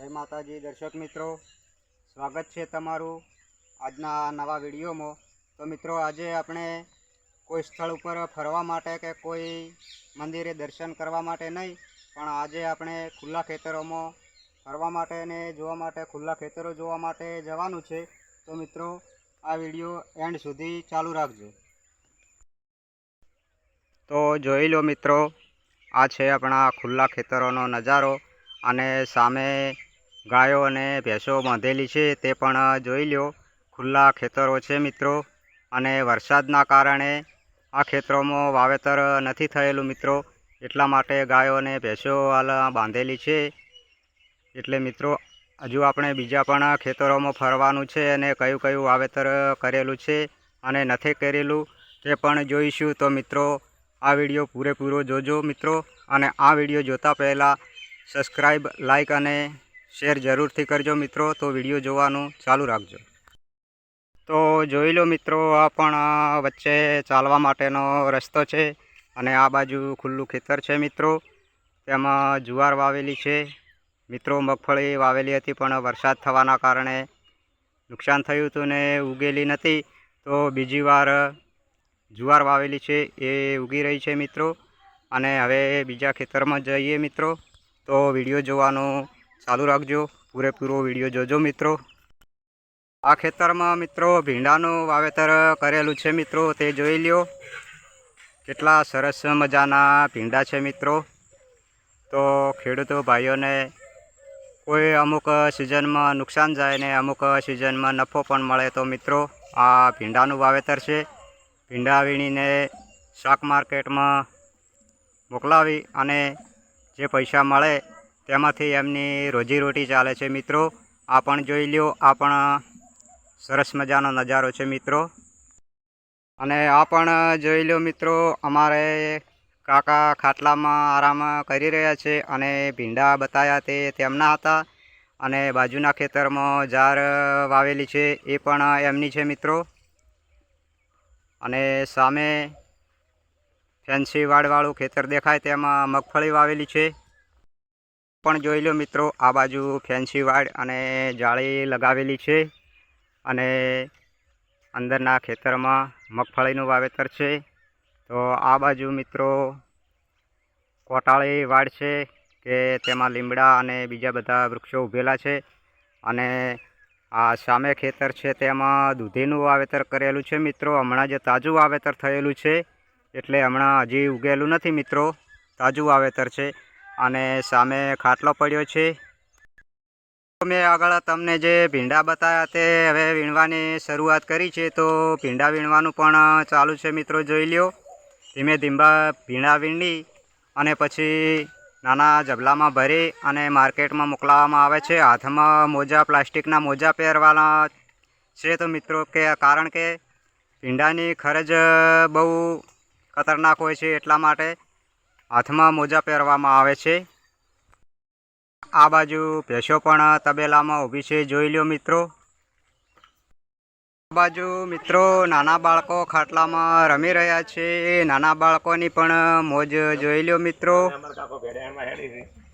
જય માતાજી, દર્શક મિત્રો. સ્વાગત છે તમારું આજના નવા વિડીયોમાં. તો મિત્રો, આજે આપણે કોઈ સ્થળ ઉપર ફરવા માટે કે કોઈ મંદિરે દર્શન કરવા માટે નહીં, પણ આજે આપણે ખુલ્લા ખેતરોમાં ફરવા માટે અને જોવા માટે, ખુલ્લા ખેતરો જોવા માટે જવાનું છે. તો મિત્રો, આ વીડિયો એન્ડ સુધી ચાલુ રાખજો. તો જોઈ લો મિત્રો, આ છે આપણા ખુલ્લા ખેતરોનો નજારો અને સામે ગાયો અને ભેંસો બાંધેલી છે, તે પણ જોઈ લ્યો. ખુલ્લા ખેતરો છે મિત્રો. અને વરસાદના કારણે આ ખેતરોમાં વાવેતર નથી થયેલું મિત્રો. એટલા માટે ગાયો અને ભેંસો બાંધેલી છે. એટલે મિત્રો, હજુ આપણે બીજા પણ ખેતરોમાં ફરવાનું છે અને કયું કયું વાવેતર કરેલું છે અને નથી કરેલું, તે પણ જોઈશું. તો મિત્રો, આ વીડિયો પૂરેપૂરો જોજો મિત્રો. અને આ વીડિયો જોતા પહેલાં સબસ્ક્રાઈબ લાઈક અને શેર જરૂરથી કરજો મિત્રો, તો વીડિયો જોવાનું ચાલુ રાખજો. તો જોઈ લો મિત્રો, આ પણ વચ્ચે ચાલવા માટેનો રસ્તો છે અને આ બાજુ ખુલ્લું ખેતર છે મિત્રો. તેમાં જુવાર વાવેલી છે. મિત્રો, મગફળી વાવેલી હતી, પણ વરસાદ થવાના કારણે નુકસાન થયું હતું ને ઉગેલી નથી. તો બીજી વાર જુવાર વાવેલી છે, એ ઉગી રહી છે મિત્રો. અને હવે બીજા ખેતરમાં જઈએ મિત્રો. તો વીડિયો જોવાનું ચાલુ રાખજો. પૂરેપૂરો વીડિયો જોજો મિત્રો. આ ખેતરમાં મિત્રો ભીંડાનું વાવેતર કરેલું છે મિત્રો, તે જોઈ લ્યો. કેટલા સરસ મજાના ભીંડા છે મિત્રો. તો ખેડૂતો ભાઈઓને કોઈ અમુક સિઝનમાં નુકસાન જાય ને અમુક સિઝનમાં નફો પણ મળે તો મિત્રો, આ ભીંડાનું વાવેતર છે. ભીંડા વીણીને શાક માર્કેટમાં મોકલાવી અને જે પૈસા મળે તેમાંથી એમની રોજીરોટી ચાલે છે મિત્રો. આ પણ જોઈ લ્યો, આ પણ સરસ મજાનો નજારો છે મિત્રો. અને આ પણ જોઈ લો મિત્રો, અમારે કાકા ખાટલામાં આરામ કરી રહ્યા છે અને ભીંડા બતાવ્યા તે તેમના હતા. અને બાજુના ખેતરમાં જાર વાવેલી છે, એ પણ એમની છે મિત્રો. અને સામે ફેન્સી વાડવાળું ખેતર દેખાય, તેમાં મગફળી વાવેલી છે. પણ જોઈ લો મિત્રો, આ બાજુ ફેન્સી વાડ અને જાળી લગાવેલી છે અને અંદરના ખેતરમાં મગફળીનું વાવેતર છે. તો આ બાજુ મિત્રો કોટાળી વાડ છે કે તેમાં લીમડા અને બીજા બધા વૃક્ષો ઊભેલા છે અને આ સામે ખેતર છે તેમાં દૂધીનું વાવેતર કરેલું છે મિત્રો. હમણાં જે તાજું વાવેતર થયેલું છે. એટલે હમણાં હજી ઉગેલું નથી મિત્રો. તાજું વાવેતર છે. અને સામે ખાટલો પડ્યો છે. મેં આગળ તમને જે ભીંડા બતાવ્યા તે હવે વીણવાની શરૂઆત કરી છે. તો ભીંડા વીણવાનું પણ ચાલુ છે મિત્રો, જોઈ લ્યો. ધીમે ધીમા ભીંડા વીણી અને પછી નાના જબલામાં ભરી અને માર્કેટમાં મોકલાવવામાં આવે છે. હાથમાં મોજા, પ્લાસ્ટિકના મોજા પહેરવાના છે. તો મિત્રો, કે કારણ કે ભીંડાની ખરજ બહુ ખતરનાક હોય છે એટલા માટે હાથમાં મોજા પહેરવામાં આવે છે. આ બાજુ ભેંસો પણ તબેલામાં ઊભી છે. જોઈ લ્યો મિત્રો. આ બાજુ મિત્રો નાના બાળકો ખાટલામાં રમી રહ્યા છે. નાના બાળકોની પણ મોજ જોઈ લ્યો મિત્રો.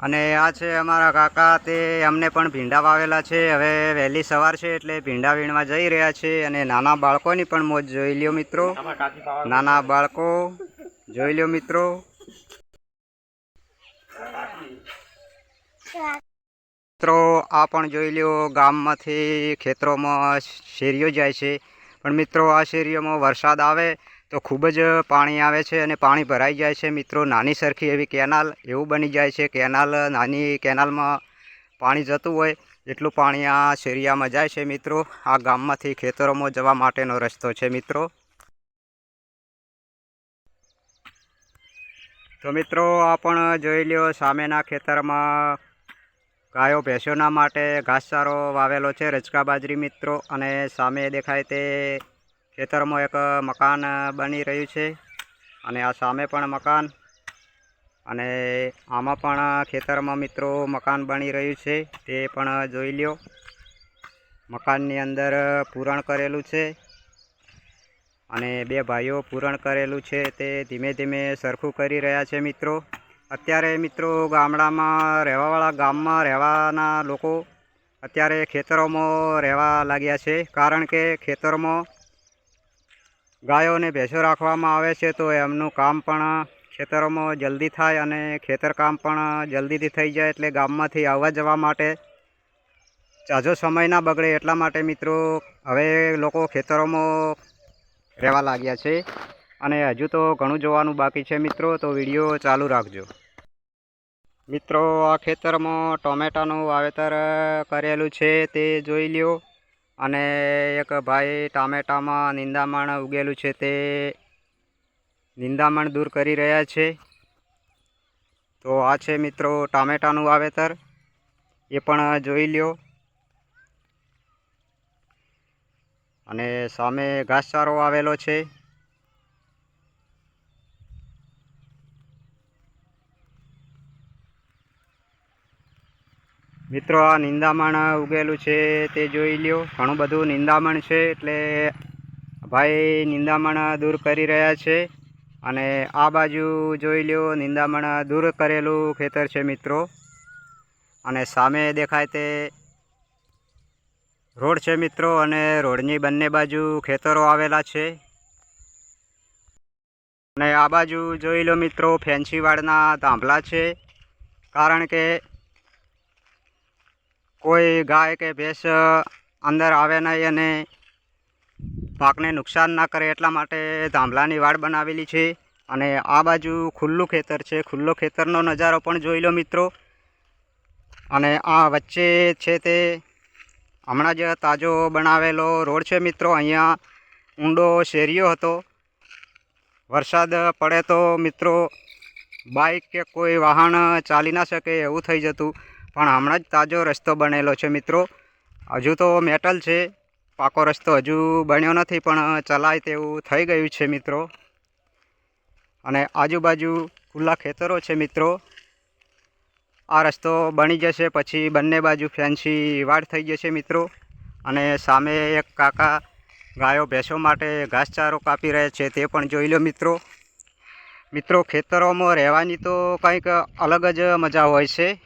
અને આ છે અમારા કાકા. તે અમને પણ ભીંડા વાવેલા છે. હવે વહેલી સવાર છે એટલે ભીંડા વીણવા જઈ રહ્યા છે અને નાના બાળકોની પણ મોજ જોઈ લ્યો મિત્રો. નાના બાળકો, જોઈ લ્યો મિત્રો. મિત્રો, આ પણ જોઈ લ્યો, ગામમાંથી ખેતરોમાં શેરીઓ જાય છે. પણ મિત્રો, આ શેરીઓમાં વરસાદ આવે તો ખૂબ જ પાણી આવે છે અને પાણી ભરાઈ જાય છે. મિત્રો, નાની સરખી એવી કેનાલ એવું બની જાય છે. કેનાલ, નાની કેનાલમાં પાણી જતું હોય એટલું પાણી આ શેરિયામાં જાય છે. મિત્રો, આ ગામમાંથી ખેતરોમાં જવા માટેનો રસ્તો છે, મિત્રો. તો મિત્રો, આ પણ જોઈ લ્યો, સામેના ખેતરમાં ગાયો ભેંસોના માટે ઘાસચારો વાવેલો છે. રચકા બાજરી મિત્રો, અને સામે દેખાય તે ખેતરમાં એક મકાન બની રહ્યું છે. અને આ સામે પણ મકાન, અને આમાં પણ ખેતરમાં મિત્રો મકાન બની રહ્યું છે. તે પણ જોઈ લ્યો. મકાનની અંદર પૂરણ કરેલું છે, અને બે ભાઈઓ પૂરણ કરેલું છે. તે ધીમે ધીમે સરખું કરી રહ્યા છે મિત્રો. અત્યારે મિત્રો ગામડામાં રહેવાવાળા ગામમાં રહેવાના લોકો અત્યારે ખેતરોમાં રહેવા લાગ્યા છે. કારણ કે ખેતરોમાં ગાયો અને ભેંસો રાખવામાં આવે છે તો એમનું કામ પણ ખેતરોમાં જલ્દી થાય અને ખેતર કામ પણ જલ્દીથી થઈ જાય એટલે ગામમાંથી આવવા જવા માટે ઝાઝો સમય ના બગડે એટલા માટે મિત્રો હવે લોકો ખેતરોમાં રહેવા લાગ્યા છે. અને હજુ તો ઘણું જોવાનું બાકી છે મિત્રો, તો વીડિયો ચાલુ રાખજો. મિત્રો, આ ખેતરમાં ટોમેટાનું વાવેતર કરેલું છે તે જોઈ લ્યો. અને એક ભાઈ ટામેટામાં નિંદામણ ઉગેલું છે તે નિંદામણ દૂર કરી રહ્યા છે. તો આ છે મિત્રો ટામેટાનું વાવેતર. એ પણ જોઈ લ્યો. અને સામે ઘાસચારો આવેલો છે. મિત્રો, આ નિંદામણ ઉગેલું છે તે જોઈ લ્યો. ઘણું બધું નિંદામણ છે, એટલે ભાઈ નિંદામણ દૂર કરી રહ્યા છે. અને આ બાજુ જોઈ લ્યો, નિંદામણ દૂર કરેલું ખેતર છે મિત્રો. અને સામે દેખાય તે રોડ છે મિત્રો, અને રોડની બંને બાજુ ખેતરો આવેલા છે. અને આ બાજુ જોઈ લો મિત્રો ફેન્સીવાડના થાંભલા છે. કારણ કે કોઈ ગાય કે ભેંસ અંદર આવે નહીં અને પાકને નુકસાન ના કરે એટલા માટે ધાંભલાની વાડ બનાવેલી છે. અને આ બાજુ ખુલ્લું ખેતર છે. ખુલ્લો ખેતરનો નજારો પણ જોઈ લો મિત્રો. અને આ વચ્ચે છે તે હમણાં જ તાજો બનાવેલો રોડ છે મિત્રો. અહીંયા ઊંડો શેરીઓ હતો. વરસાદ પડે તો મિત્રો બાઇક કે કોઈ વાહન ચાલી ના શકે એવું થઈ જતું. પણ હમણાં જ તાજો રસ્તો બનેલો છે, મિત્રો. હજુ તો મેટલ છે. પાકો રસ્તો હજુ બન્યો નથી, પણ ચલાય તેવું થઈ ગયું છે, મિત્રો. અને આજુબાજુ ખુલ્લા ખેતરો છે, મિત્રો. આ રસ્તો બની જશે, પછી બંને બાજુ ફેન્સી વાડ થઈ જશે, મિત્રો. અને સામે એક કાકા ગાયો ભેંસો માટે ઘાસચારો કાપી રહ્યા છે, તે પણ જોઈ લો, મિત્રો. મિત્રો, ખેતરોમાં રહેવાની તો કંઈક અલગ જ મજા હોય છે.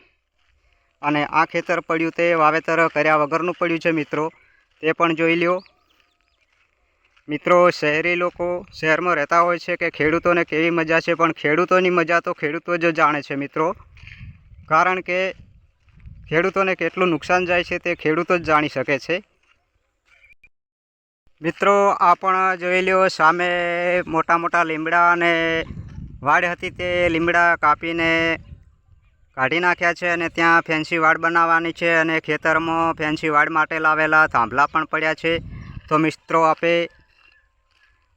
અને આ ખેતર પડ્યું તે વાવેતર કર્યા વગરનું પડ્યું છે મિત્રો. તે પણ જોઈ લ્યો. મિત્રો, શહેરી લોકો શહેરમાં રહેતા હોય છે કે ખેડૂતોને કેવી મજા છે, પણ ખેડૂતોની મજા તો ખેડૂતો જ જાણે છે મિત્રો. કારણ કે ખેડૂતોને કેટલું નુકસાન જાય છે તે ખેડૂતો જ જાણી શકે છે. મિત્રો, આ પણ જોઈ લ્યો, સામે મોટા મોટા લીમડા અને વાડ હતી તે લીમડા કાપીને કાઢી નાખ્યા છે અને ત્યાં ફેન્સી વાડ બનાવવાની છે અને ખેતરમાં ફેન્સી વાડ માટે લાવેલા થાંભલા પણ પડ્યા છે. તો મિત્રો, આપે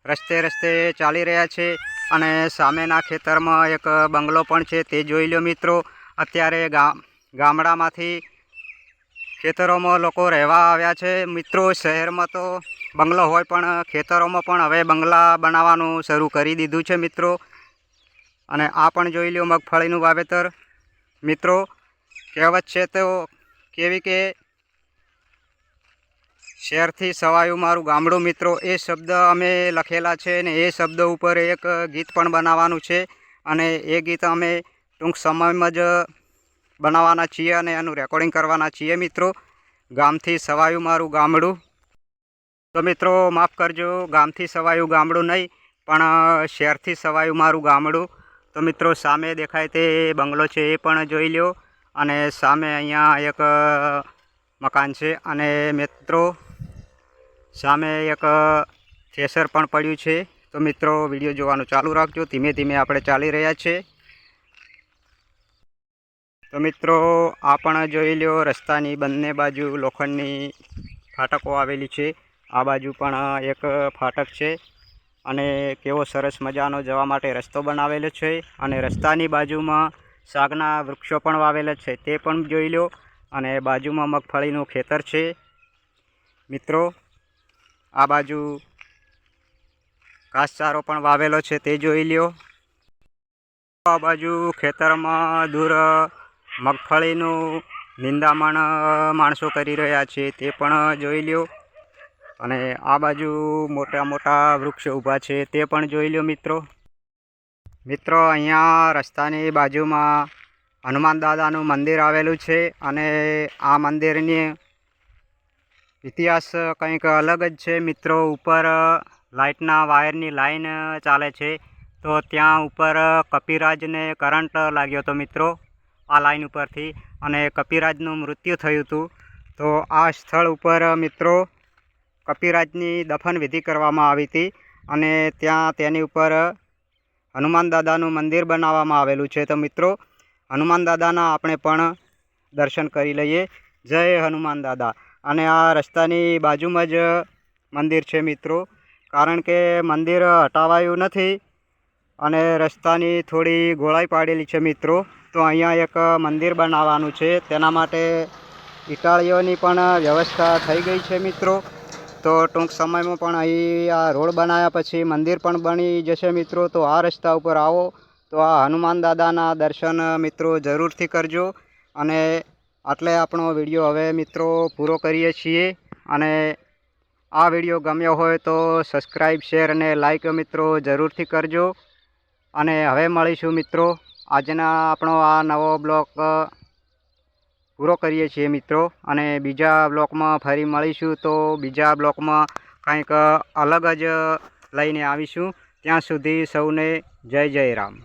રસ્તે રસ્તે ચાલી રહ્યા છે અને સામેના ખેતરમાં એક બંગલો પણ છે. તે જોઈ લો મિત્રો, અત્યારે ગામ, ગામડામાંથી ખેતરોમાં લોકો રહેવા આવ્યા છે. મિત્રો, શહેરમાં તો બંગલો હોય પણ ખેતરોમાં પણ હવે બંગલા બનાવવાનું શરૂ કરી દીધું છે મિત્રો. અને આ પણ જોઈ લો મગફળીનું વાવેતર. મિત્રો, કહેવત છે તો કેવી કે શહેરથી સવાયું મારું ગામડું મિત્રો, એ શબ્દ અમે લખેલા છે ને એ શબ્દ ઉપર એક ગીત પણ બનાવવાનું છે અને એ ગીત અમે ટૂંક સમયમાં જ બનાવવાના છીએ અને એનું રેકોર્ડિંગ કરવાના છીએ મિત્રો. ગામથી સવાયું મારું ગામડું. તો મિત્રો, માફ કરજો, ગામથી સવાયું ગામડું નહીં, પણ શહેરથી સવાયું મારું ગામડું. તો મિત્રો, સામે દેખાય તે બંગલો છે એ પણ જોઈ લ્યો. અને સામે અહીંયા એક મકાન છે. અને મિત્રો, સામે એક થેસર પણ પડ્યું છે. તો મિત્રો, વીડિયો જોવાનું ચાલુ રાખજો. ધીમે ધીમે આપણે ચાલી રહ્યા છે. તો મિત્રો, આ પણ જોઈ લો રસ્તાની બંને બાજુ લોખંડની ફાટકો આવેલી છે. આ બાજુ પણ એક ફાટક છે. અને કેવો સરસ મજાનો જવા માટે રસ્તો બનાવેલો છે અને રસ્તાની બાજુમાં શાકના વૃક્ષો પણ વાવેલા છે, તે પણ જોઈ લો અને બાજુમાં મગફળીનું ખેતર છે. મિત્રો, આ બાજુ ઘાસચારો પણ વાવેલો છે, તે જોઈ લ્યો. આ બાજુ ખેતરમાં દૂર મગફળીનું નિંદામણ માણસો કરી રહ્યા છે, તે પણ જોઈ લ્યો. અને આ બાજુ મોટા મોટા વૃક્ષ ઊભા છે, તે પણ જોઈ લો મિત્રો. મિત્રો, અહીંયા રસ્તાની બાજુમાં હનુમાન દાદાનું મંદિર આવેલું છે અને આ મંદિરની ઇતિહાસ કંઈક અલગ જ છે. મિત્રો, ઉપર લાઇટના વાયરની લાઈન ચાલે છે, તો ત્યાં ઉપર કપિરાજને કરંટ લાગ્યો હતો મિત્રો, આ લાઈન ઉપરથી. અને કપિરાજનું મૃત્યુ થયું હતું. તો આ સ્થળ ઉપર મિત્રો કપિરાજની દફન વિધિ કરવામાં આવી હતી અને ત્યાં તેની ઉપર હનુમાન દાદાનું મંદિર બનાવવામાં આવેલું છે. તો મિત્રો, હનુમાન દાદાના આપણે પણ દર્શન કરી લઈએ. જય હનુમાન દાદા. અને આ રસ્તાની બાજુમાં જ મંદિર છે મિત્રો. કારણ કે મંદિર હટાવાયું નથી અને રસ્તાની થોડી ગોળાઈ પાડેલી છે મિત્રો. તો અહીંયા એક મંદિર બનાવવાનું છે. તેના માટે ઇટાળીઓની પણ વ્યવસ્થા થઈ ગઈ છે મિત્રો. તો ટૂંક સમયમાં પણ અહીં આ રોડ બનાવ્યા પછી મંદિર પણ બની જશે મિત્રો. તો આ રસ્તા ઉપર આવો. તો આ હનુમાન દાદાના દર્શન મિત્રો જરૂરથી કરજો. અને આટલે આપણો વીડિયો હવે મિત્રો પૂરો કરીએ છીએ. અને આ વીડિયો ગમ્યો હોય તો સબસ્ક્રાઈબ શેર અને લાઈક મિત્રો જરૂરથી કરજો. અને હવે મળીશું મિત્રો. આજના આપણો આ નવો બ્લોક પૂરો કરીએ છીએ મિત્રો. અને બીજા બ્લોકમાં ફરી મળીશું તો બીજા બ્લોકમાં કંઈક અલગ જ લઈને આવીશું. ત્યાં સુધી સૌને જય જય રામ